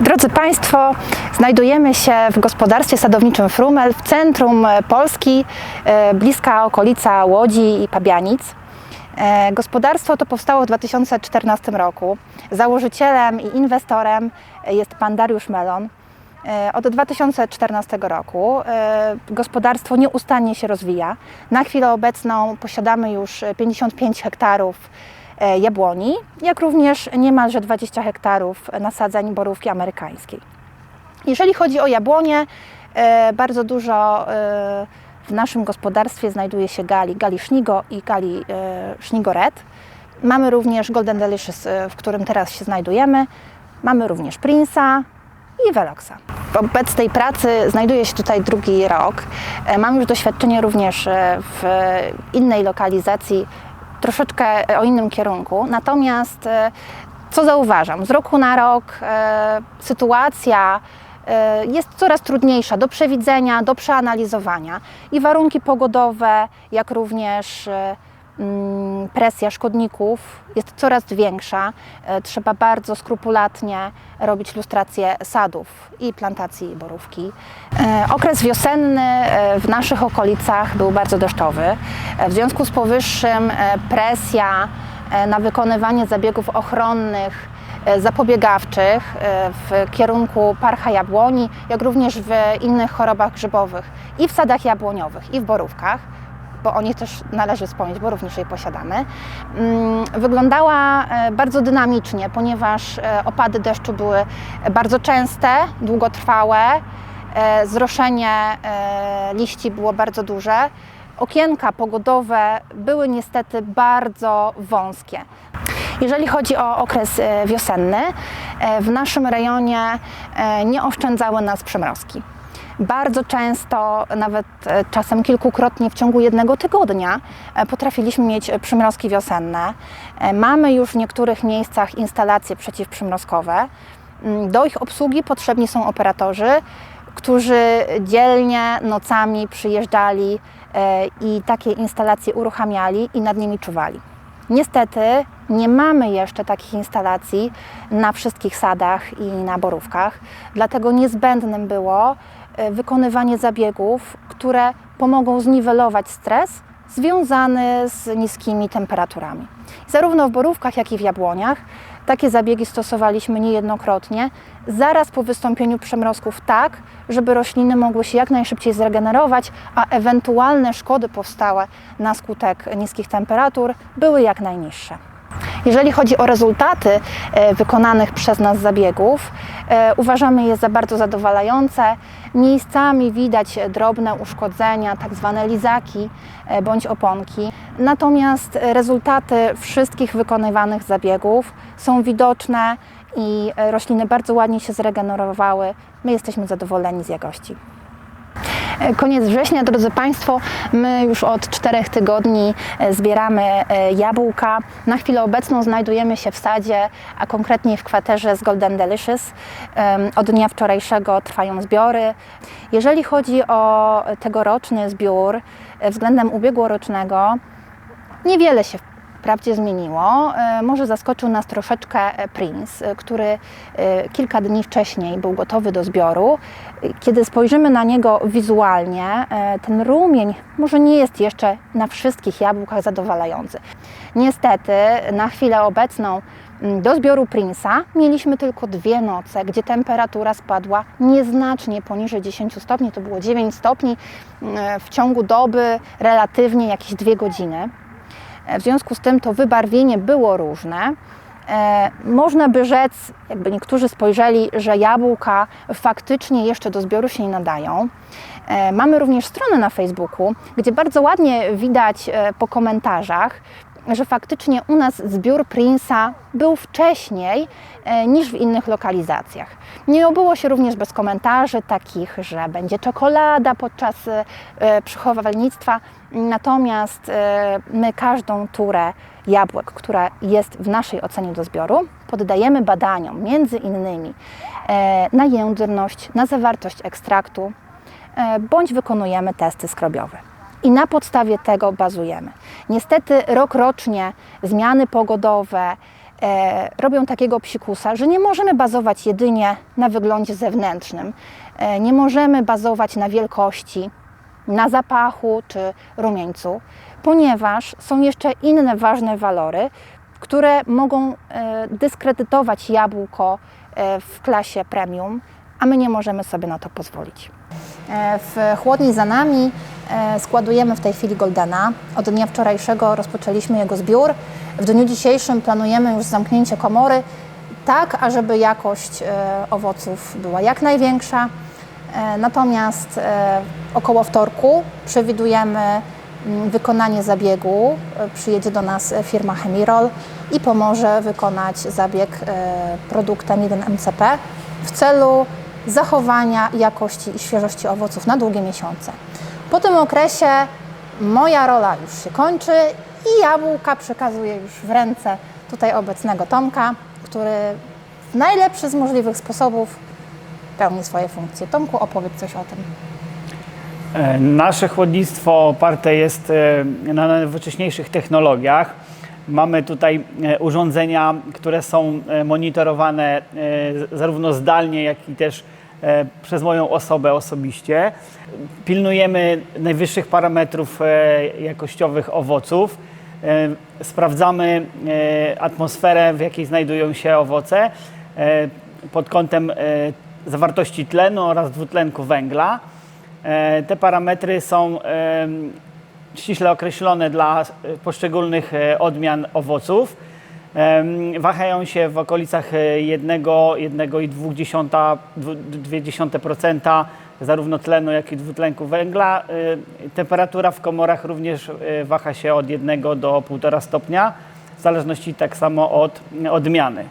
Drodzy Państwo, znajdujemy się w gospodarstwie sadowniczym Frumel w centrum Polski, e, bliska okolica Łodzi i Pabianic. E, Gospodarstwo to powstało w 2014 roku. Założycielem i inwestorem jest pan Dariusz Melon. E, Od 2014 roku gospodarstwo nieustannie się rozwija. Na chwilę obecną posiadamy już 55 hektarów jabłoni, jak również niemalże 20 hektarów nasadzeń borówki amerykańskiej. Jeżeli chodzi o jabłonie, e, bardzo dużo e, w naszym gospodarstwie znajduje się gali, gali Sznigo i gali e, Sznigo Red. Mamy również Golden Delicious, e, w którym teraz się znajdujemy. Mamy również Prince'a i Veloxa. Wobec tej pracy znajduję się tutaj drugi rok. E, Mam już doświadczenie również e, w innej lokalizacji, troszeczkę o innym kierunku. Natomiast e, co zauważam? Z roku na rok e, sytuacja e, jest coraz trudniejsza do przewidzenia, do przeanalizowania i warunki pogodowe, jak również e, presja szkodników jest coraz większa. E, Trzeba bardzo skrupulatnie robić lustrację sadów i plantacji borówki. E, Okres wiosenny e, w naszych okolicach był bardzo deszczowy. W związku z powyższym presja na wykonywanie zabiegów ochronnych, zapobiegawczych w kierunku parcha jabłoni, jak również w innych chorobach grzybowych i w sadach jabłoniowych i w borówkach bo o nich też należy wspomnieć, bo również je posiadamy, mm, wyglądała e, bardzo dynamicznie, ponieważ e, opady deszczu były bardzo częste, długotrwałe, e, zroszenie liści było bardzo duże. Okienka pogodowe były niestety bardzo wąskie. Jeżeli chodzi o okres wiosenny, w naszym rejonie nie oszczędzały nas przymrozki. Bardzo często, nawet e, czasem kilkukrotnie w ciągu jednego tygodnia e, potrafiliśmy mieć przymrozki wiosenne. E, Mamy już w niektórych miejscach instalacje przeciwprzymrozkowe. Mm, Do ich obsługi potrzebni są operatorzy, którzy dzielnie nocami przyjeżdżali i takie instalacje uruchamiali i nad nimi czuwali. Niestety nie mamy jeszcze takich instalacji na wszystkich sadach i na borówkach, dlatego niezbędnym było wykonywanie zabiegów, które pomogą zniwelować stres związany z niskimi temperaturami. Zarówno w borówkach, jak i w jabłoniach takie zabiegi stosowaliśmy niejednokrotnie, zaraz po wystąpieniu przemrozków, tak, żeby rośliny mogły się jak najszybciej zregenerować, a ewentualne szkody powstałe na skutek niskich temperatur były jak najniższe. Jeżeli chodzi o rezultaty e, wykonanych przez nas zabiegów, e, uważamy je za bardzo zadowalające. Miejscami widać drobne uszkodzenia, tak zwane lizaki e, bądź oponki. Natomiast rezultaty wszystkich wykonywanych zabiegów są widoczne i rośliny bardzo ładnie się zregenerowały. My jesteśmy zadowoleni z jakości. Koniec września, drodzy Państwo, my już od czterech tygodni e, zbieramy e, jabłka. Na chwilę obecną znajdujemy się w sadzie, a konkretnie w kwaterze z Golden Delicious. Od dnia wczorajszego trwają zbiory. Jeżeli chodzi o tegoroczny zbiór e, względem ubiegłorocznego, niewiele się wprawdzie zmieniło. E, Może zaskoczył nas troszeczkę e, Prince, e, który kilka dni wcześniej był gotowy do zbioru. Kiedy spojrzymy na niego wizualnie, ten rumień może nie jest jeszcze na wszystkich jabłkach zadowalający. Niestety, na chwilę obecną do zbioru Prince'a mieliśmy tylko dwie noce, gdzie temperatura spadła nieznacznie poniżej 10 stopni, to było 9 stopni w ciągu doby, relatywnie jakieś dwie godziny. E, W związku z tym to wybarwienie było różne. E, Można by rzec, jakby niektórzy spojrzeli, że jabłka faktycznie jeszcze do zbioru się nie nadają. E, Mamy również stronę na Facebooku, gdzie bardzo ładnie widać po komentarzach, że faktycznie u nas zbiór Prince'a był wcześniej e, niż w innych lokalizacjach. Nie obyło się również bez komentarzy takich, że będzie czekolada podczas e, e, przechowalnictwa. Natomiast e, my każdą turę jabłek, która jest w naszej ocenie do zbioru, poddajemy badaniom, między innymi na jędrność, na zawartość ekstraktu, bądź wykonujemy testy skrobiowe. I na podstawie tego bazujemy. Niestety rok rocznie zmiany pogodowe, e, robią takiego psikusa, że nie możemy bazować jedynie na wyglądzie zewnętrznym. E, nie możemy bazować na wielkości, na zapachu czy rumieńcu, ponieważ są jeszcze inne ważne walory, które mogą e, dyskredytować jabłko e, w klasie premium, a my nie możemy sobie na to pozwolić. E, W chłodni za nami e, składujemy w tej chwili Goldena. Od dnia wczorajszego rozpoczęliśmy jego zbiór. W dniu dzisiejszym planujemy już zamknięcie komory, tak ażeby jakość e, owoców była jak największa. Natomiast około wtorku przewidujemy mm, wykonanie zabiegu. Przyjedzie do nas firma Chemirol i pomoże wykonać zabieg produktem 1-MCP w celu zachowania jakości i świeżości owoców na długie miesiące. Po tym okresie moja rola już się kończy i jabłka przekazuję już w ręce tutaj obecnego Tomka, który w najlepszy z możliwych sposobów pełni swoje funkcje. Tomku, opowiedz coś o tym. E, Nasze chłodnictwo oparte jest e, na najnowocześniejszych technologiach. Mamy tutaj e, urządzenia, które są monitorowane zarówno zdalnie, jak i też przez moją osobę osobiście. Pilnujemy najwyższych parametrów e, jakościowych owoców. E, Sprawdzamy e, atmosferę, w jakiej znajdują się owoce e, pod kątem e, zawartości tlenu oraz dwutlenku węgla. E, Te parametry są ściśle określone dla e, poszczególnych e, odmian owoców. Wahają się w okolicach 1,2% zarówno tlenu, jak i dwutlenku węgla. E, Temperatura w komorach również e, waha się od 1 do 1,5 stopnia, w zależności tak samo od odmiany.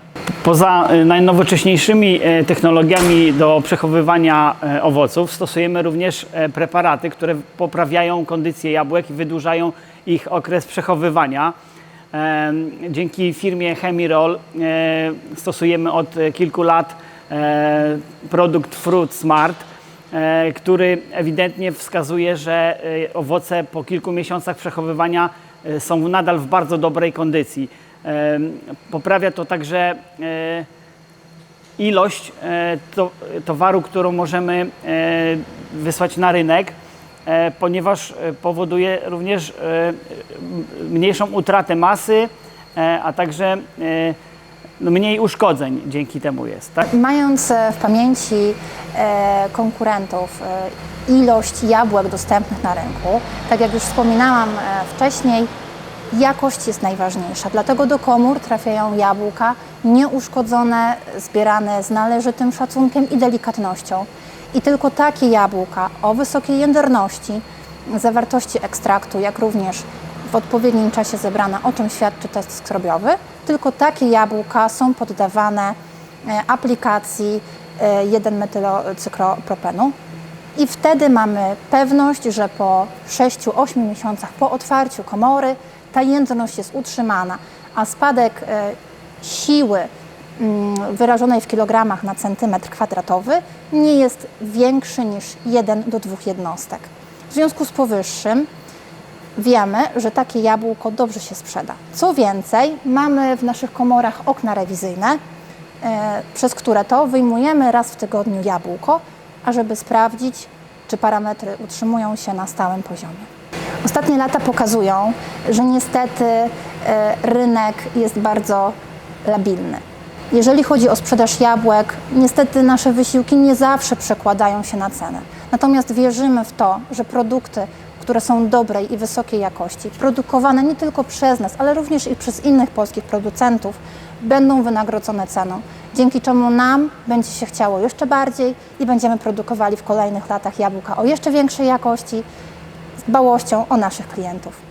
Poza e, najnowocześniejszymi e, technologiami do przechowywania e, owoców stosujemy również e, preparaty, które poprawiają kondycję jabłek i wydłużają ich okres przechowywania. Dzięki firmie Chemirol e, stosujemy od kilku lat e, produkt Fruit Smart, e, który ewidentnie wskazuje, że owoce po kilku miesiącach przechowywania są nadal w bardzo dobrej kondycji. Poprawia to także ilość to, towaru, którą możemy wysłać na rynek, ponieważ e, powoduje również e, mniejszą utratę masy, e, a także e, no, mniej uszkodzeń dzięki temu jest. Tak? Mając e, w pamięci e, konkurentów, e, ilość jabłek dostępnych na rynku, tak jak już wspominałam e, wcześniej, jakość jest najważniejsza. Dlatego do komór trafiają jabłka nieuszkodzone, zbierane z należytym szacunkiem i delikatnością. I tylko takie jabłka o wysokiej jędrności, zawartości ekstraktu, jak również w odpowiednim czasie zebrane, o czym świadczy test skrobiowy, tylko takie jabłka są poddawane e, aplikacji e, 1-metylocykropropenu. I wtedy mamy pewność, że po 6-8 miesiącach po otwarciu komory ta jędrność jest utrzymana, a spadek e, siły wyrażonej w kilogramach na centymetr kwadratowy nie jest większy niż 1 do 2 jednostek. W związku z powyższym wiemy, że takie jabłko dobrze się sprzeda. Co więcej, mamy w naszych komorach okna rewizyjne, e, przez które to wyjmujemy raz w tygodniu jabłko, ażeby sprawdzić, czy parametry utrzymują się na stałym poziomie. Ostatnie lata pokazują, że niestety e, rynek jest bardzo labilny. Jeżeli chodzi o sprzedaż jabłek, niestety nasze wysiłki nie zawsze przekładają się na cenę. Natomiast wierzymy w to, że produkty, które są dobrej i wysokiej jakości, produkowane nie tylko przez nas, ale również i przez innych polskich producentów, będą wynagrodzone ceną, dzięki czemu nam będzie się chciało jeszcze bardziej i będziemy produkowali w kolejnych latach jabłka o jeszcze większej jakości, z dbałością o naszych klientów.